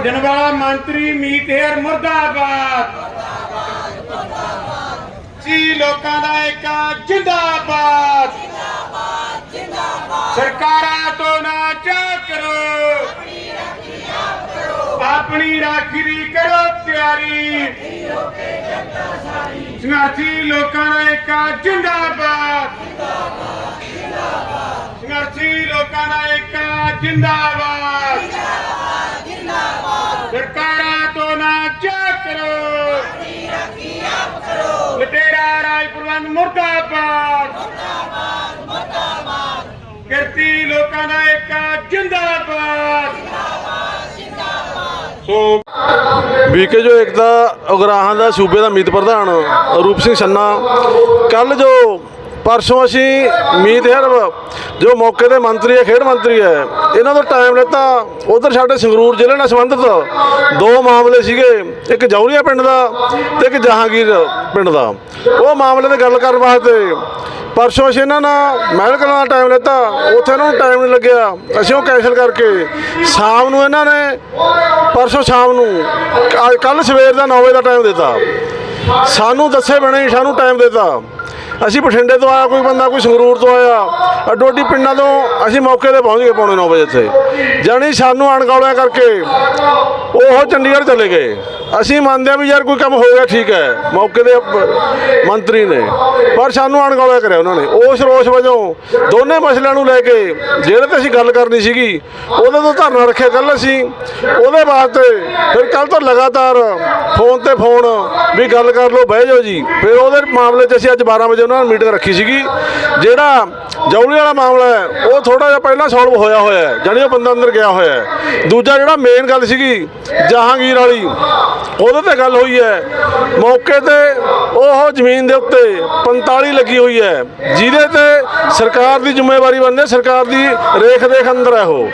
ਭੱਜਣ ਵਾਲਾ ਮੰਤਰੀ ਮੀਤ ਹੇਰ ਮੁਰਦਾਬਾਦ। ਜੀ ਲੋਕਾਂ ਦਾ ਇੱਕ ਜਿੰਦਾਬਾਦ। ਸਰਕਾਰਾਂ ਤੋਂ ਨਾ ਚਾ ਕਰੋ। ਆਪਣੀ ਰਾਖੀ ਦੀ ਕਰੋ ਤਿਆਰੀ। ਸੰਘਰਸ਼ੀ ਲੋਕਾਂ ਦਾ ਇੱਕ ਜਿੰਦਾਬਾਦ। ਸੰਘਰਸ਼ੀ ਲੋਕਾਂ ਦਾ ਇੱਕ ਜਿੰਦਾਬਾਦ ਸਰਕਾਰਾਂ ਤੋਂ ਨਾ ਚਾ ਕਰੋ ਲਟੇਰਾ ਰਾਜ ਪ੍ਰਬੰਧ ਮੁਰਦਾਬਾਦ। ਕਿਰਤੀ ਲੋਕਾਂ ਦਾ ਇੱਕ ਜਿੰਦਾਬਾਦ। ਸੋ ਬੀਕੇ ਜੋ ਏਕਤਾ ਉਗਰਾਹਾਂ ਦਾ ਸੂਬੇ ਦਾ ਮੀਤ ਪ੍ਰਧਾਨ ਰੂਪ ਸਿੰਘ ਛੰਨਾ ਕੱਲ ਜੋ ਪਰਸੋਂ ਅਸੀਂ ਮੀਤ ਹਰ ਜੋ ਮੌਕੇ ਦੇ ਮੰਤਰੀ ਹੈ, ਖੇਡ ਮੰਤਰੀ ਹੈ, ਇਹਨਾਂ ਦਾ ਟਾਈਮ ਲੈਤਾ। ਉਧਰ ਸਾਡੇ ਸੰਗਰੂਰ ਜ਼ਿਲ੍ਹੇ ਨਾਲ ਸੰਬੰਧਿਤ ਦੋ ਮਾਮਲੇ ਸੀਗੇ, ਇੱਕ ਜੌਲੀਆ ਪਿੰਡ ਦਾ ਤੇ ਇੱਕ ਜਹਾਂਗੀਰ ਪਿੰਡ ਦਾ। ਉਹ ਮਾਮਲੇ ਤੇ ਗੱਲ ਕਰਨ ਵਾਸਤੇ ਪਰਸੋਂ ਅਸੀਂ ਇਹਨਾਂ ਨਾਲ ਮਹਿਲ ਕਲਾਂ ਦਾ ਟਾਈਮ ਲੈਤਾ, ਉੱਥੇ ਇਹਨਾਂ ਨੂੰ ਟਾਈਮ ਨਹੀਂ ਲੱਗਿਆ। ਅਸੀਂ ਉਹ ਕੈਂਸਲ ਕਰਕੇ ਸ਼ਾਮ ਨੂੰ ਇਹਨਾਂ ਨੇ ਪਰਸੋਂ ਸ਼ਾਮ ਨੂੰ ਕੱਲ ਸਵੇਰ ਦਾ 9 ਵਜੇ ਦਾ ਟਾਈਮ ਦਿੱਤਾ। ਸਾਨੂੰ ਦੱਸੇ ਬਿਨਾਂ ਸਾਨੂੰ ਟਾਈਮ ਦਿੱਤਾ। ਅਸੀਂ ਬਠਿੰਡੇ ਤੋਂ ਆਇਆ, ਕੋਈ ਬੰਦਾ ਕੋਈ ਸੰਗਰੂਰ ਤੋਂ ਆਇਆ ਅੱਡੋ ਅੱਡੀ ਪਿੰਡਾਂ ਤੋਂ ਅਸੀਂ ਮੌਕੇ ਤੇ ਪਹੁੰਚ ਗਏ ਪੌਣੇ 9 ਵਜੇ ਇੱਥੇ। ਜਾਣੀ ਸਾਨੂੰ ਅਣਗੌਲਿਆ ਕਰਕੇ ਉਹ ਚੰਡੀਗੜ੍ਹ ਚਲੇ ਗਏ। ਅਸੀਂ ਮੰਨਦੇ ਆ ਵੀ ਯਾਰ ਕੋਈ ਕੰਮ ਹੋ ਗਿਆ, ਠੀਕ ਹੈ। ਮੌਕੇ ਦੇ ਮੰਤਰੀ ਨੇ। ਪਰ ਸਾਨੂੰ ਅਣਗੌਲਿਆ ਕਰਿਆ ਉਹਨਾਂ ਨੇ। ਉਸ ਰੋਸ ਵਜੋਂ ਦੋਨੇ ਮਸਲਿਆਂ ਨੂੰ ਲੈ ਕੇ ਜਿਹੜੇ ਤੇ ਅਸੀਂ ਗੱਲ ਕਰਨੀ ਸੀਗੀ। ਉਹਦੇ ਤੋਂ ਧਰਨਾ ਰੱਖਿਆ ਕੱਲ ਅਸੀਂ। ਉਹਦੇ ਵਾਸਤੇ ਫਿਰ ਕੱਲ ਤੋਂ ਲਗਾਤਾਰ ਫੋਨ ਤੇ ਫੋਨ ਵੀ ਗੱਲ ਕਰ ਲਓ, ਬਹਿ ਜਾਓ ਜੀ। ਫਿਰ ਉਹਦੇ ਮਾਮਲੇ 'ਚ ਅਸੀਂ ਅੱਜ 12 ਵਜੇ ਉਹਨਾਂ ਨਾਲ ਮੀਟਿੰਗ ਰੱਖੀ ਸੀਗੀ। ਜਿਹੜਾ ਜੌਲੀ ਵਾਲਾ ਮਾਮਲਾ ਹੈ। ਉਹ ਥੋੜਾ ਜਿਹਾ ਪਹਿਲਾਂ ਸੋਲਵ ਹੋਇਆ ਹੋਇਆ ਹੈ, ਜਾਣੀ ਉਹ ਬੰਦਾ ਅੰਦਰ ਗਿਆ ਹੋਇਆ ਹੈ। ਦੂਜਾ ਜਿਹੜਾ ਮੇਨ ਗੱਲ ਸੀਗੀ, ਜਹਾਂਗੀਰ ਵਾਲੀ, ਉਹਦੇ ਤੇ ਗੱਲ ਹੋਈ ਹੈ। ਮੌਕੇ ਤੇ ਉਹ ਜ਼ਮੀਨ ਦੇ ਉੱਤੇ 45 ਲੱਗੀ ਹੋਈ ਹੈ। ਜਿਹਦੇ ਤੇ ਸਰਕਾਰ ਦੀ ਜ਼ਿੰਮੇਵਾਰੀ ਬਣਦੀ ਸਰਕਾਰ ਦੀ ਰੇਖ ਦੇਖ ਅੰਦਰ ਹੈ ਉਹ।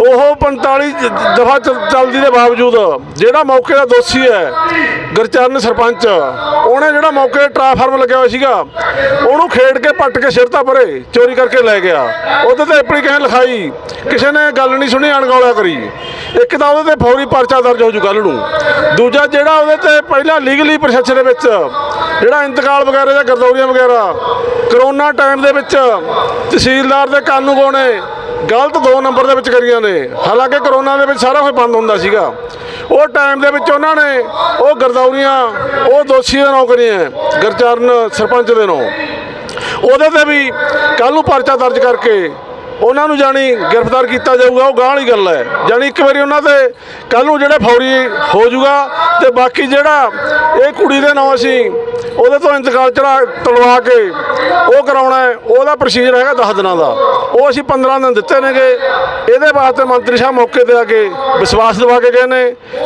ਉਹ 45 ਦਫਾ ਚੱਲਦੀ ਦੇ ਬਾਵਜੂਦ ਜਿਹੜਾ ਮੌਕੇ ਦਾ ਦੋਸ਼ੀ ਹੈ, ਗੁਰਚਰਨ ਸਰਪੰਚ, ਉਹਨੇ ਜਿਹੜਾ ਮੌਕੇ ਤੇ ਲੱਗਿਆ ਹੋਇਆ ਸੀਗਾ, ਉਹਨੂੰ ਖੇਡ ਕੇ ਪੱਟ ਕੇ ਸਿਰ ਤਾਂ ਪਰੇ ਚੋਰੀ ਕਰਕੇ ਲੈ ਗਿਆ। ਉਹਦੇ ਤੇ ਐਪਲੀਕੇਸ਼ਨ ਲਿਖਾਈ, ਕਿਸੇ ਨੇ ਗੱਲ ਨਹੀਂ ਸੁਣੀ, ਅਣਗੌਲਿਆ ਕਰੀ। ਇੱਕ ਤਾਂ ਉਹਦੇ ਤੇ ਫੌਰੀ ਪਰਚਾ ਦਰਜ ਹੋ ਜੂ ਕੱਲ ਨੂੰ। ਦੂਜਾ ਜਿਹੜਾ ਉਹਦੇ ਤੇ ਪਹਿਲਾਂ ਲੀਗਲੀ ਪ੍ਰੋਸੈਸ ਦੇ ਵਿੱਚ, ਜਿਹੜਾ ਇੰਤਕਾਲ ਵਗੈਰਾ ਜਾਂ ਗਰਦੌਰੀਆਂ ਵਗੈਰਾ, ਕਰੋਨਾ ਟਾਈਮ ਦੇ ਵਿੱਚ ਤਹਿਸੀਲਦਾਰ ਦੇ ਕਾਨੂੰ ਨੇ ਗਲਤ ਦੋ ਨੰਬਰ ਦੇ ਵਿੱਚ ਕਰੀਆਂ ਨੇ। ਹਾਲਾਂਕਿ ਕਰੋਨਾ ਦੇ ਵਿੱਚ ਸਾਰਾ ਕੁਝ ਬੰਦ ਹੁੰਦਾ ਸੀਗਾ। ਉਹ ਟਾਈਮ ਦੇ ਵਿੱਚ ਉਹਨਾਂ ਨੇ ਉਹ ਗਰਦੌਰੀਆਂ, ਉਹ ਦੋਸ਼ੀ ਦੇ ਨਾਂ ਕਰੀਆਂ। ਗਰਚਰਨ ਸਰਪੰਚ ਦੇ ਨਾਂ ਉਹਦੇ ਤੇ ਵੀ ਕੱਲ ਨੂੰ ਪਰਚਾ ਦਰਜ ਕਰਕੇ ਉਹਨਾਂ ਨੂੰ ਜਾਣੀ ਗ੍ਰਿਫਤਾਰ ਕੀਤਾ ਜਾਊਗਾ, ਉਹ ਗਾਂਹ ਵਾਲੀ ਗੱਲ ਹੈ। ਜਾਣੀ ਇੱਕ ਵਾਰੀ ਉਹਨਾਂ ਤੇ ਕੱਲ ਨੂੰ ਜਿਹੜਾ ਫੌਰੀ ਹੋ ਜਾਊਗਾ ਤੇ ਬਾਕੀ ਜਿਹੜਾ ਇਹ ਕੁੜੀ ਦੇ ਨਾਂ ਅਸੀਂ ਉਹਦੇ ਤੋਂ ਇੰਤਕਾਲ ਚੜਾ ਤਲਵਾ ਕੇ ਉਹ ਕਰਾਉਣਾ ਹੈ, ਉਹਦਾ ਪ੍ਰੋਸੀਜਰ ਹੈਗਾ 10 ਦਿਨਾਂ ਦਾ। ਉਹ ਅਸੀਂ 15 ਦਿਨ ਦਿੱਤੇ ਨੇਗੇ। ਇਹਦੇ ਵਾਸਤੇ ਮੰਤਰੀ ਸਾਹਿਬ ਮੌਕੇ ਤੇ ਆ ਕੇ ਵਿਸ਼ਵਾਸ ਦਿਵਾ ਕੇ ਗਏ ਨੇ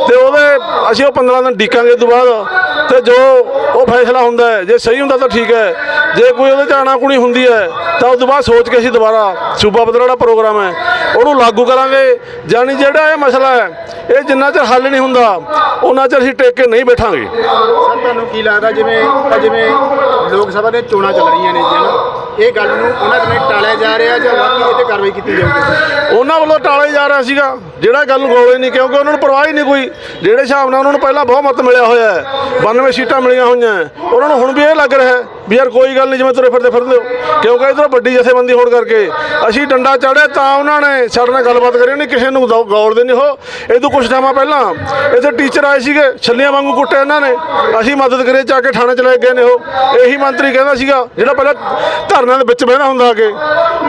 ਤੇ ਉਹਦੇ ਅਸੀਂ ਉਹ 15 ਦਿਨ ਡੀਕਾਂਗੇ ਇਹ ਤੋਂ ਬਾਅਦ। ਤੇ ਜੋ ਉਹ ਫੈਸਲਾ ਹੁੰਦਾ ਹੈ, ਜੇ ਸਹੀ ਹੁੰਦਾ ਤਾਂ ਠੀਕ ਹੈ। ਜੇ ਕੋਈ ਉਹਦੇ ਚ ਆਣਾਕੁਣੀ ਹੁੰਦੀ ਹੈ, ਤਾਂ ਉਸ ਤੋਂ ਬਾਅਦ ਸੋਚ ਕੇ ਅਸੀਂ ਦੁਬਾਰਾ ਸੂਬਾ ਪੱਧਰ ਦਾ ਪ੍ਰੋਗਰਾਮ ਹੈ, ਉਹਨੂੰ ਲਾਗੂ ਕਰਾਂਗੇ। ਜਾਣੀ ਜਿਹੜਾ ਇਹ ਮਸਲਾ ਹੈ, ਇਹ ਜਿੰਨਾ ਚਿਰ ਹੱਲ ਨਹੀਂ ਹੁੰਦਾ, ਉਹਨਾਂ ਚਿਰ ਅਸੀਂ ਟੇਕ ਕੇ ਨਹੀਂ ਬੈਠਾਂਗੇ। ਸਰ, ਤੁਹਾਨੂੰ ਕੀ ਲੱਗਦਾ ਜਿਵੇਂ ਤਾਂ ਜਿਵੇਂ ਲੋਕ ਸਭਾ ਦੇ ਚੋਣਾਂ ਚੱਲ ਰਹੀਆਂ ਨੇ ਜੀ, ਹਨਾ? ਇਹ ਗੱਲ ਨੂੰ ਉਹਨਾਂ ਕਨੇ ਟਾਲਿਆ ਜਾ ਰਿਹਾ ਜਾਂ ਕਾਰਵਾਈ ਕੀਤੀ ਜਾਊਗੀ। ਉਹਨਾਂ ਵੱਲੋਂ ਟਾਲੇ ਜਾ ਰਿਹਾ ਸੀਗਾ, ਜਿਹੜਾ ਗੱਲ ਗੋਲੇ ਨਹੀਂ, ਕਿਉਂਕਿ ਉਹਨਾਂ ਨੂੰ ਪਰਵਾਹ ਹੀ ਨਹੀਂ ਕੋਈ। ਜਿਹੜੇ ਹਿਸਾਬ ਨਾਲ ਉਹਨਾਂ ਨੂੰ ਪਹਿਲਾਂ ਬਹੁਮਤ ਮਿਲਿਆ ਹੋਇਆ ਹੈ 92 ਸੀਟਾਂ ਮਿਲੀਆਂ ਹੋਈਆਂ ਉਹਨਾਂ ਨੂੰ ਹੁਣ ਵੀ ਇਹ ਲੱਗ ਰਿਹਾ ਵੀ ਯਾਰ ਕੋਈ ਗੱਲ ਨਹੀਂ, ਜਿਵੇਂ ਤੁਰੇ ਫਿਰਦੇ ਫਿਰਦੇ ਹੋ। ਕਿਉਂਕਿ ਇਧਰੋਂ ਵੱਡੀ ਜਥੇਬੰਦੀ ਹੋਣ ਕਰਕੇ ਅਸੀਂ ਡੰਡਾ ਚੜ੍ਹੇ ਤਾਂ ਉਹਨਾਂ ਨੇ ਸਾਡੇ ਨਾਲ ਗੱਲਬਾਤ ਕਰੀ, ਨਹੀਂ ਕਿਸੇ ਨੂੰ ਗੌ- ਗੌਰ ਦੇ ਨਹੀਂ ਹੋ। ਇਹ ਤੋਂ ਕੁਝ ਸਮਾਂ ਪਹਿਲਾਂ ਇੱਥੇ ਟੀਚਰ ਆਏ ਸੀਗੇ, ਛੱਲੀਆਂ ਵਾਂਗੂ ਕੁੱਟੇ ਇਹਨਾਂ ਨੇ। ਅਸੀਂ ਮਦਦ ਕਰੇ ਚਾ ਕੇ ਥਾਣੇ ਚ ਗਏ ਨੇ ਉਹ। ਇਹੀ ਮੰਤਰੀ ਕਹਿੰਦਾ ਸੀਗਾ, ਜਿਹੜਾ ਪਹਿਲਾਂ ਧਰਨਿਆਂ ਦੇ ਵਿੱਚ ਬਹਿਣਾ ਹੁੰਦਾ ਅੱਗੇ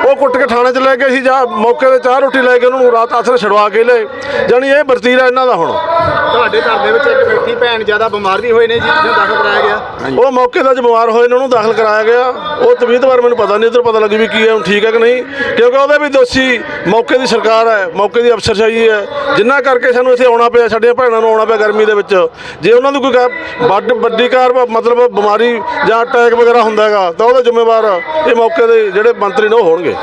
ਉਹ ਕੁੱਟ ਕੇ ਥਾਣੇ ਚ ਲੈ ਗਏ ਸੀ ਜਾਂ ਮੌਕੇ ਤੇ ਚਾਹ ਰੋਟੀ ਲੈ ਕੇ ਉਹਨਾਂ ਨੂੰ ਰਾਤ ਆਸਰੇ ਛਡਵਾ ਕੇ ਲਏ। ਜਾਣੀ ਇਹ ਵਰਤੀਰਾ ਇਹਨਾਂ ਦਾ ਹੁਣ। ਤੁਹਾਡੇ ਘਰ ਦੇ ਵਿੱਚ ਇੱਕ ਬੈਠੀ ਭੈਣ ਜ਼ਿਆਦਾ ਬਿਮਾਰ ਵੀ ਹੋਏ ਨੇ ਜੀ ਜਿਹਨੂੰ ਦਾਖਲ ਕਰਾਇਆ ਗਿਆ। ਉਹ ਮੌਕੇ ਅੱਜ ਬਿਮਾਰ ਹੋਏ ਨੇ ਉਹਨੂੰ ਦਾਖਲ ਕਰਾਇਆ ਗਿਆ। ਉਹ ਤਬੀਅਤ ਬਾਰੇ ਮੈਨੂੰ ਪਤਾ ਨਹੀਂ ਉਧਰ ਪਤਾ ਲੱਗੀ ਵੀ ਕੀ ਹੈ ਹੁਣ ਠੀਕ ਹੈ ਕਿ ਨਹੀਂ। ਕਿਉਂਕਿ ਉਹਦੇ ਵੀ ਦੋਸ਼ੀ ਮੌਕੇ ਦੀ ਸਰਕਾਰ ਹੈ ਮੌਕੇ ਦੀ ਅਫਸਰਸ਼ਾਹੀ ਹੈ। ਜਿੰਨਾ ਕਰਕੇ ਸਾਨੂੰ ਇੱਥੇ ਆਉਣਾ ਪਿਆ ਸਾਡੀਆਂ ਭੈਣਾਂ ਨੂੰ ਆਉਣਾ ਪਿਆ ਗਰਮੀ ਦੇ ਵਿੱਚ। ਜੇ ਉਹਨਾਂ ਦੀ ਕੋਈ ਵੱਡ ਵੱਡੀ ਕਾਰ ਮਤਲਬ ਬਿਮਾਰੀ ਜਾਂ ਅਟੈਕ ਵਗੈਰਾ ਹੁੰਦਾ ਹੈਗਾ ਤਾਂ ਉਹਦਾ ਜ਼ਿੰਮੇਵਾਰ ਇਹ ਮੌਕੇ ਦੇ ਜਿਹੜੇ ਮੰਤਰੀ ਨੇ ਉਹ ਹੋਣਗੇ।